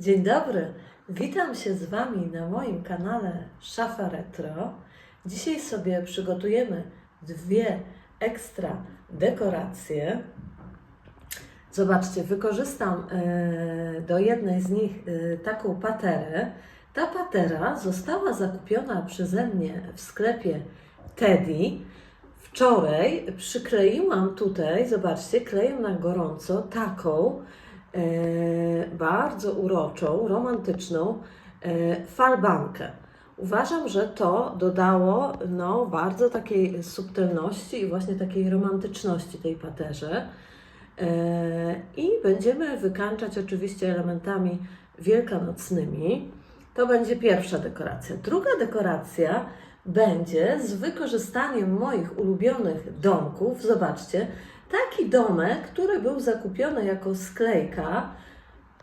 Dzień dobry, witam się z Wami na moim kanale Szafa Retro. Dzisiaj sobie przygotujemy dwie ekstra dekoracje. Zobaczcie, wykorzystam e, do jednej z nich e, taką paterę. Ta patera została zakupiona przeze mnie w sklepie Teddy. Wczoraj przykleiłam tutaj, zobaczcie, kleję na gorąco taką bardzo uroczą, romantyczną e, falbankę. Uważam, że to dodało no, bardzo takiej subtelności i właśnie takiej romantyczności tej paterze. E, I będziemy wykańczać oczywiście elementami wielkanocnymi. To będzie pierwsza dekoracja. Druga dekoracja będzie z wykorzystaniem moich ulubionych domków. Zobaczcie, taki domek, który był zakupiony jako sklejka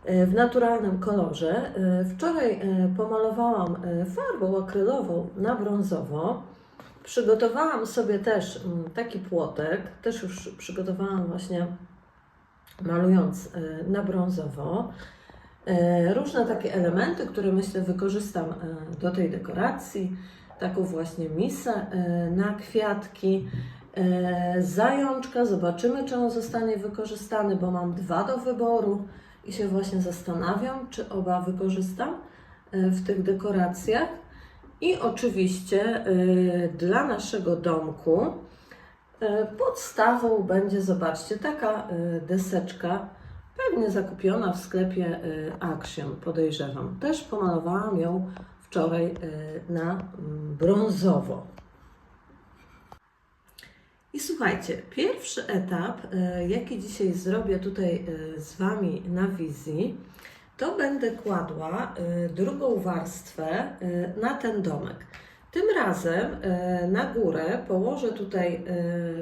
e, w naturalnym kolorze. E, Wczoraj e, pomalowałam farbą akrylową na brązowo. Przygotowałam sobie też mm, taki płotek, też już przygotowałam właśnie malując na brązowo. Różne takie elementy, które myślę wykorzystam do tej dekoracji. Taką właśnie misę na kwiatki. E, Zajączka, zobaczymy, czy on zostanie wykorzystany, bo mam dwa do wyboru i się właśnie zastanawiam, czy oba wykorzystam e, w tych dekoracjach. I oczywiście e, dla naszego domku podstawą będzie, zobaczcie, taka deseczka, pewnie zakupiona w sklepie Action, podejrzewam. Też pomalowałam ją wczoraj na mm, brązowo. I słuchajcie, pierwszy etap, e, jaki dzisiaj zrobię tutaj e, z Wami na wizji, to będę kładła e, drugą warstwę na ten domek. Tym razem na górę położę tutaj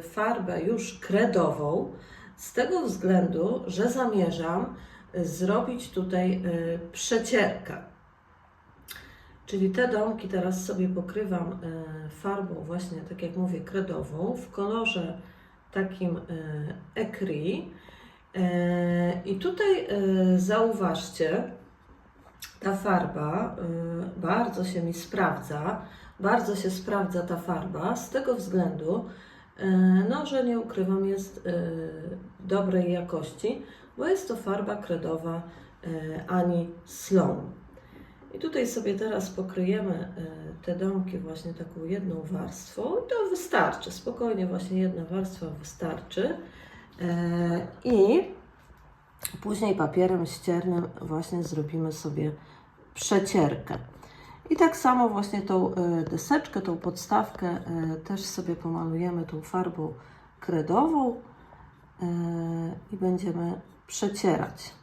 farbę już kredową, z tego względu, że zamierzam zrobić tutaj przecierkę. Czyli te domki teraz sobie pokrywam e, farbą właśnie, tak jak mówię, kredową w kolorze takim e, ecri. E, I tutaj zauważcie, ta farba bardzo się mi sprawdza, bardzo się sprawdza ta farba z tego względu, no, że nie ukrywam, jest dobrej jakości, bo jest to farba kredowa Ani Sloan. I tutaj sobie teraz pokryjemy e, te domki właśnie taką jedną warstwą i to wystarczy, spokojnie właśnie jedna warstwa wystarczy. E, I później papierem ściernym właśnie zrobimy sobie przecierkę. I tak samo właśnie tą e, deseczkę, tą podstawkę też sobie pomalujemy tą farbą kredową i będziemy przecierać.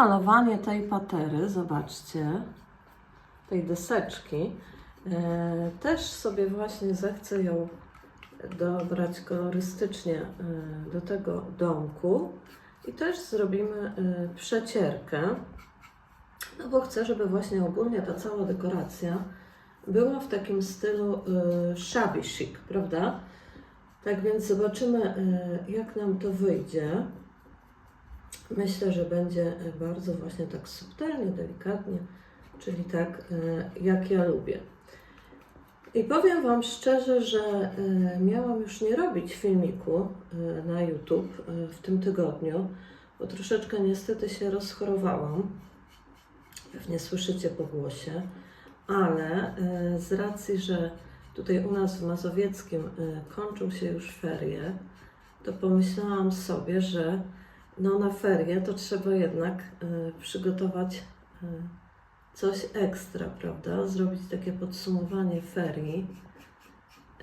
Malowanie tej patery, zobaczcie, tej deseczki. E, też sobie właśnie zechcę ją dobrać kolorystycznie e, do tego domku i też zrobimy e, przecierkę, no bo chcę, żeby właśnie ogólnie ta cała dekoracja była w takim stylu shabby chic, prawda? Tak więc zobaczymy, jak nam to wyjdzie. Myślę, że będzie bardzo właśnie tak subtelnie, delikatnie, czyli tak e, jak ja lubię. I powiem Wam szczerze, że e, miałam już nie robić filmiku e, na YouTube e, w tym tygodniu, bo troszeczkę niestety się rozchorowałam. Pewnie słyszycie po głosie, ale e, z racji, że tutaj u nas w Mazowieckim e, kończą się już ferie, to pomyślałam sobie, że no na ferie to trzeba jednak e, przygotować e, coś ekstra, prawda? Zrobić takie podsumowanie ferii,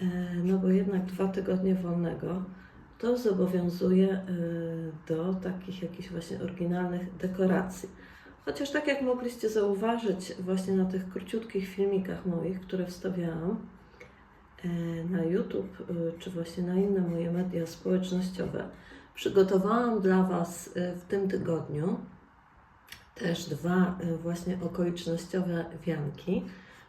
e, no bo jednak dwa tygodnie wolnego to zobowiązuje e, do takich jakichś właśnie oryginalnych dekoracji. Chociaż tak jak mogliście zauważyć właśnie na tych króciutkich filmikach moich, które wstawiałam e, na YouTube, e, czy właśnie na inne moje media społecznościowe, przygotowałam dla Was e, w tym tygodniu też dwa e, właśnie okolicznościowe wianki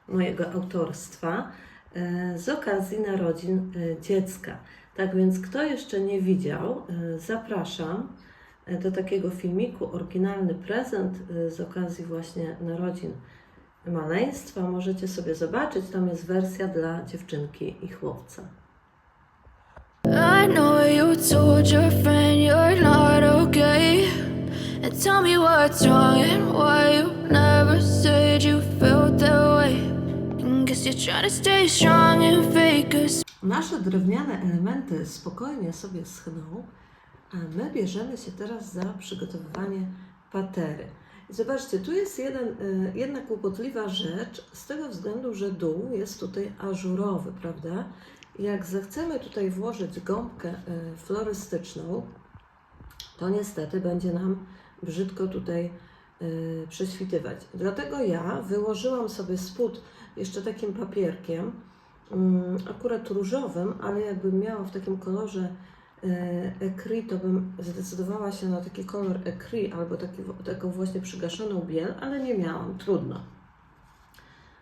mojego autorstwa e, z okazji narodzin dziecka. Tak więc kto jeszcze nie widział, zapraszam do takiego filmiku oryginalny prezent z okazji właśnie narodzin maleństwa. Możecie sobie zobaczyć, tam jest wersja dla dziewczynki i chłopca. Know you told your friend you're not okay. And tell me what's wrong and why you never said you felt that way. Guess you're trying to stay strong and fake us. Nasze drewniane elementy spokojnie sobie schną, a my bierzemy się teraz za przygotowywanie patery. Zobaczcie, tu jest jeden, y, jedna kłopotliwa rzecz z tego względu, że dół jest tutaj ażurowy, prawda? Jak zechcemy tutaj włożyć gąbkę y, florystyczną, to niestety będzie nam brzydko tutaj y, prześwitywać. Dlatego ja wyłożyłam sobie spód jeszcze takim papierkiem, mm, akurat różowym, ale jakbym miała w takim kolorze e, ecri, to bym zdecydowała się na taki kolor ecri albo taki, taką właśnie przygaszoną biel, ale nie miałam, trudno.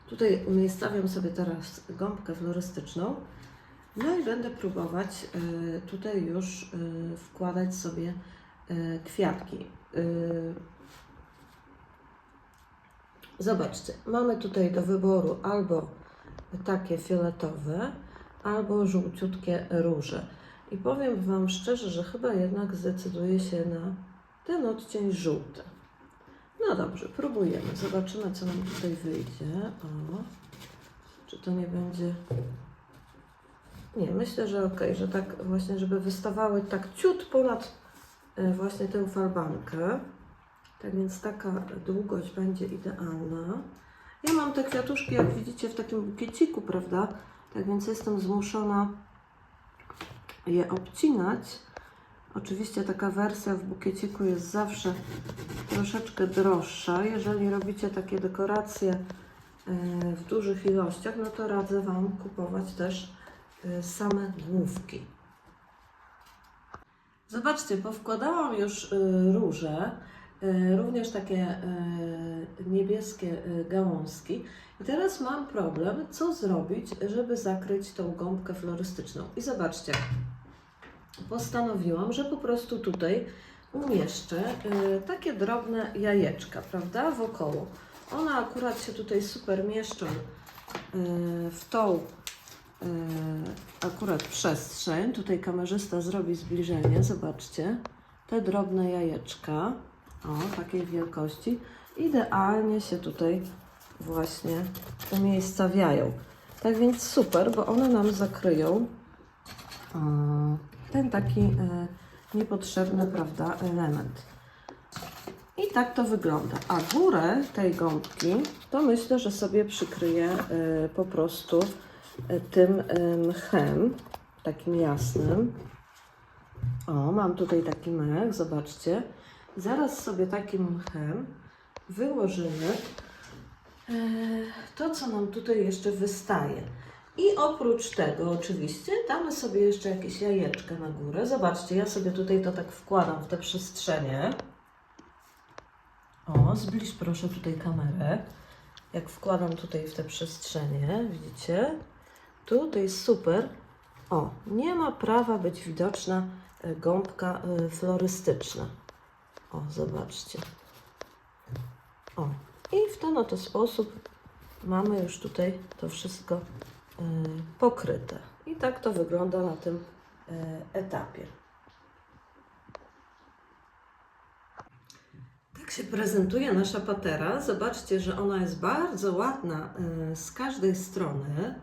Tutaj umiejscawiam sobie teraz gąbkę florystyczną. No i będę próbować e, tutaj już e, wkładać sobie kwiatki. Zobaczcie, mamy tutaj do wyboru albo takie fioletowe, albo żółciutkie róże. I powiem Wam szczerze, że chyba jednak zdecyduję się na ten odcień żółty. No dobrze, próbujemy. Zobaczymy, co nam tutaj wyjdzie. O, czy to nie będzie... Nie, myślę, że ok, że tak właśnie, żeby wystawały tak ciut ponad e, właśnie tę falbankę. Tak więc taka długość będzie idealna. Ja mam te kwiatuszki, jak widzicie, w takim bukieciku, prawda? Tak więc jestem zmuszona je obcinać. Oczywiście taka wersja w bukieciku jest zawsze troszeczkę droższa. Jeżeli robicie takie dekoracje e, w dużych ilościach, no to radzę Wam kupować też e, same główki. Zobaczcie, powkładałam już y, róże, również takie niebieskie gałązki. I teraz mam problem, co zrobić, żeby zakryć tą gąbkę florystyczną. I zobaczcie, postanowiłam, że po prostu tutaj umieszczę y, takie drobne jajeczka, prawda, wokoło. One akurat się tutaj super mieszczą y, w tą y, akurat przestrzeń. Tutaj kamerzysta zrobi zbliżenie, zobaczcie. Te drobne jajeczka, o takiej wielkości, idealnie się tutaj właśnie umiejscawiają. Tak więc super, bo one nam zakryją ten taki e, niepotrzebny, prawda, element. I tak to wygląda. A górę tej gąbki to myślę, że sobie przykryję e, po prostu e, tym mchem, takim jasnym. O, mam tutaj taki mech, zobaczcie. Zaraz sobie takim mchem wyłożymy to, co nam tutaj jeszcze wystaje. I oprócz tego oczywiście damy sobie jeszcze jakieś jajeczka na górę. Zobaczcie, ja sobie tutaj to tak wkładam w te przestrzenie. O, zbliż proszę tutaj kamerę. Jak wkładam tutaj w te przestrzenie, widzicie? Tutaj super. O, nie ma prawa być widoczna e, gąbka e, florystyczna. O, zobaczcie. O, i w ten oto sposób mamy już tutaj to wszystko pokryte. I tak to wygląda na tym y, etapie. Tak się prezentuje nasza patera. Zobaczcie, że ona jest bardzo ładna y, z każdej strony.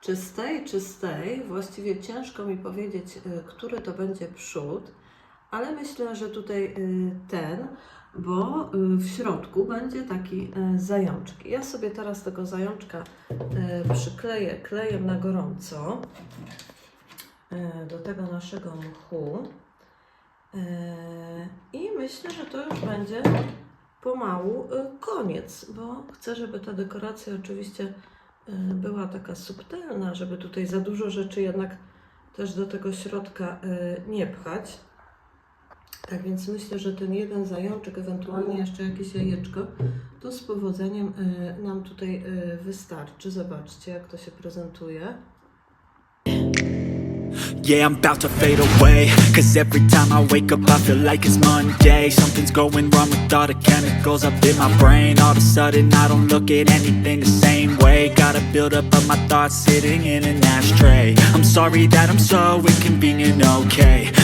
Czy z tej, czy z tej. Właściwie ciężko mi powiedzieć, y, który to będzie przód, ale myślę, że tutaj y, ten, bo y, w środku będzie taki y, zajączek. Ja sobie teraz tego zajączka y, przykleję klejem na gorąco y, do tego naszego mchu. I myślę, że to już będzie pomału y, koniec, bo chcę, żeby ta dekoracja oczywiście y, była taka subtelna, żeby tutaj za dużo rzeczy jednak też do tego środka nie pchać. Tak więc myślę, że ten jeden zajączek, ewentualnie jeszcze jakieś jajeczko, to z powodzeniem y, nam tutaj y, wystarczy. Zobaczcie, jak to się prezentuje. Yeah, I'm about to fade away Cause every time I wake up I feel like it's Monday. Something's going wrong with all the chemicals up in my brain. All of a sudden I don't look at anything the same way. Got a build up of my thoughts sitting in an ashtray. I'm sorry that I'm so inconvenient, okay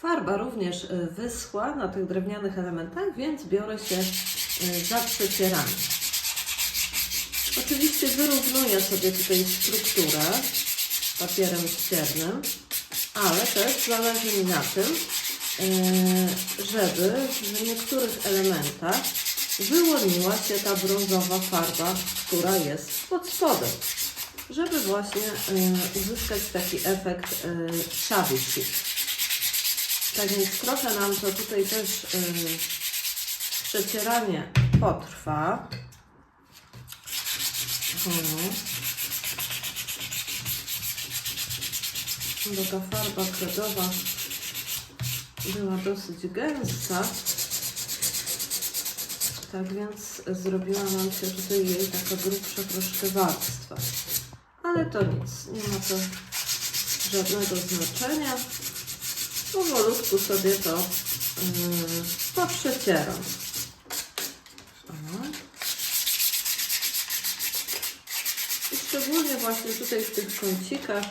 Farba również y, wyschła na tych drewnianych elementach, więc biorę się y, za przecieranie. Oczywiście wyrównuję sobie tutaj strukturę papierem ściernym, ale też zależy mi na tym, y, żeby w niektórych elementach wyłoniła się ta brązowa farba, która jest pod spodem żeby właśnie uzyskać taki efekt shabby. Tak więc trochę nam to tutaj też y, przecieranie potrwa. O. Bo ta farba kredowa była dosyć gęsta. Tak więc zrobiła nam się tutaj jej taka grubsza troszkę warstwa. Ale to nic, nie ma to żadnego znaczenia. Powolutku sobie to yy, poprzecieram. O. I szczególnie właśnie tutaj w tych kącikach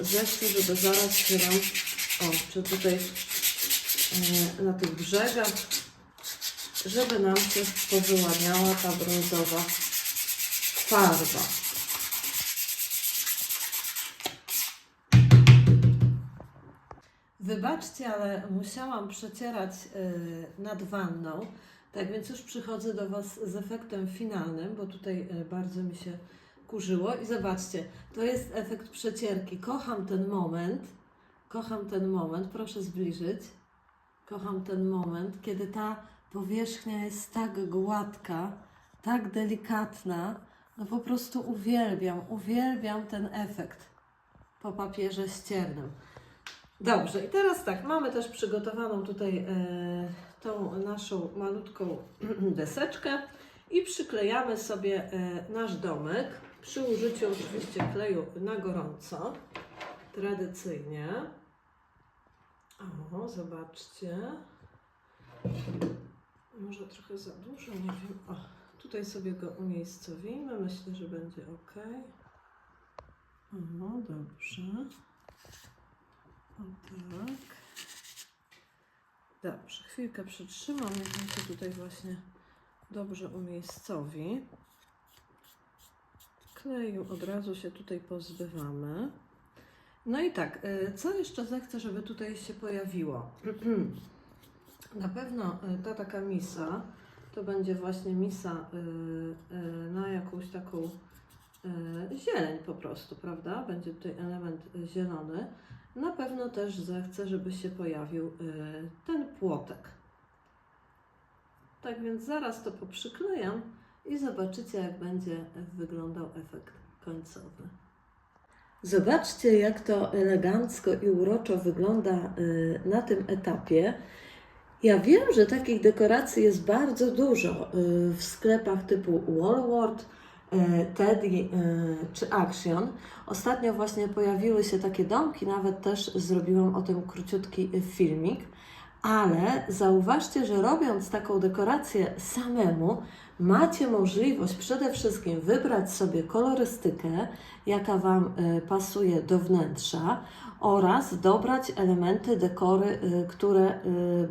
zechcę, żeby zaraz się nam, o, czy tutaj yy, na tych brzegach, żeby nam się powyłaniała ta brązowa farba. Wybaczcie, ale musiałam przecierać y, nad wanną. Tak więc już przychodzę do Was z efektem finalnym, bo tutaj y, bardzo mi się kurzyło. I zobaczcie, to jest efekt przecierki. Kocham ten moment. Kocham ten moment. Proszę zbliżyć. Kocham ten moment, kiedy ta powierzchnia jest tak gładka, tak delikatna. No po prostu uwielbiam, uwielbiam ten efekt po papierze ściernym. Dobrze, i teraz tak, mamy też przygotowaną tutaj e, tą naszą malutką deseczkę i przyklejamy sobie e, nasz domek przy użyciu oczywiście kleju na gorąco, tradycyjnie. O, zobaczcie. Może trochę za dużo, nie wiem. O, tutaj sobie go umiejscowimy, myślę, że będzie ok. O, dobrze. Tak. Dobrze, chwilkę przytrzymam, niech on się tutaj właśnie dobrze umiejscowi. Kleju od razu się tutaj pozbywamy. No i tak, y, co jeszcze zechcę, żeby tutaj się pojawiło? Na pewno y, ta taka misa to będzie właśnie misa y, na jakąś taką zieleń po prostu, prawda? Będzie tutaj element zielony. Na pewno też zechcę, żeby się pojawił y, ten płotek. Tak więc zaraz to poprzyklejam i zobaczycie, jak będzie wyglądał efekt końcowy. Zobaczcie, jak to elegancko i uroczo wygląda y, na tym etapie. Ja wiem, że takich dekoracji jest bardzo dużo w sklepach typu Walmart, y, Teddy y, czy Action. Ostatnio właśnie pojawiły się takie domki, nawet też zrobiłam o tym króciutki filmik. Ale zauważcie, że robiąc taką dekorację samemu, macie możliwość przede wszystkim wybrać sobie kolorystykę, jaka Wam y, pasuje do wnętrza oraz dobrać elementy dekory, które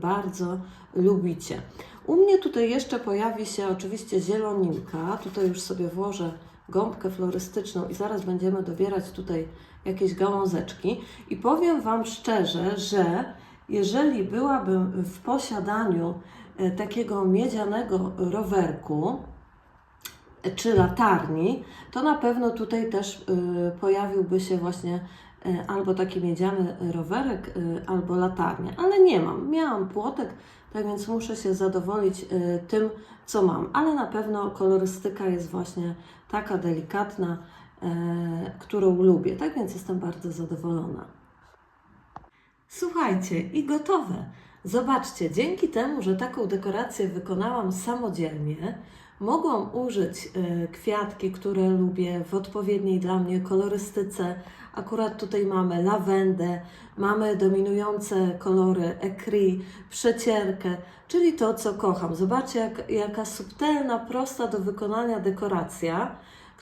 bardzo lubicie. U mnie tutaj jeszcze pojawi się oczywiście zieloninka. Tutaj już sobie włożę gąbkę florystyczną i zaraz będziemy dobierać tutaj jakieś gałązeczki. I powiem Wam szczerze, że jeżeli byłabym w posiadaniu e, takiego miedzianego rowerku e, czy latarni, to na pewno tutaj też e, pojawiłby się właśnie albo taki miedziany rowerek, albo latarnia, ale nie mam. Miałam płotek, tak więc muszę się zadowolić e, tym, co mam, ale na pewno kolorystyka jest właśnie taka delikatna, e, którą lubię, tak więc jestem bardzo zadowolona. Słuchajcie, i gotowe. Zobaczcie, dzięki temu, że taką dekorację wykonałam samodzielnie, mogłam użyć e, kwiatki, które lubię w odpowiedniej dla mnie kolorystyce. Akurat tutaj mamy lawendę, mamy dominujące kolory ecri, przecierkę, czyli to, co kocham. Zobaczcie, jak, jaka subtelna, prosta do wykonania dekoracja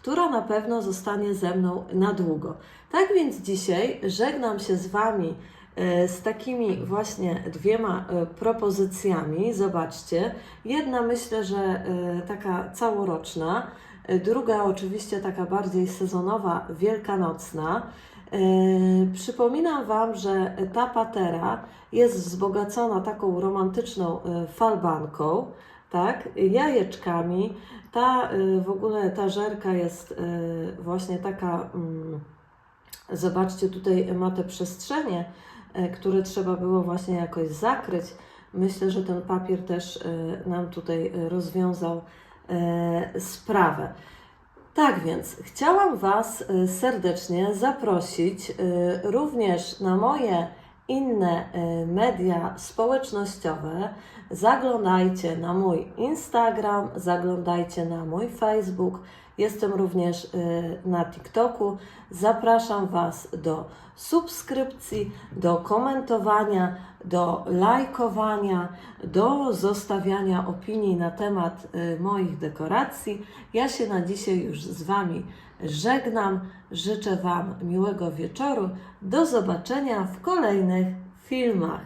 która na pewno zostanie ze mną na długo. Tak więc dzisiaj żegnam się z Wami z takimi właśnie dwiema e, propozycjami. Zobaczcie, jedna myślę, że e, taka całoroczna, e, druga oczywiście taka bardziej sezonowa, wielkanocna. E, Przypominam Wam, że ta patera jest wzbogacona taką romantyczną e, falbanką, tak, jajeczkami. Ta w ogóle ta żerka jest właśnie taka, mm, zobaczcie, tutaj ma te przestrzenie, które trzeba było właśnie jakoś zakryć. Myślę, że ten papier też y, nam tutaj y, rozwiązał sprawę. Tak więc chciałam Was serdecznie zaprosić również na moje inne media społecznościowe. Zaglądajcie na mój Instagram, zaglądajcie na mój Facebook. Jestem również y, na TikToku. Zapraszam Was do subskrypcji, do komentowania, do lajkowania, do zostawiania opinii na temat y, moich dekoracji. Ja się na dzisiaj już z Wami żegnam. Życzę Wam miłego wieczoru. Do zobaczenia w kolejnych filmach.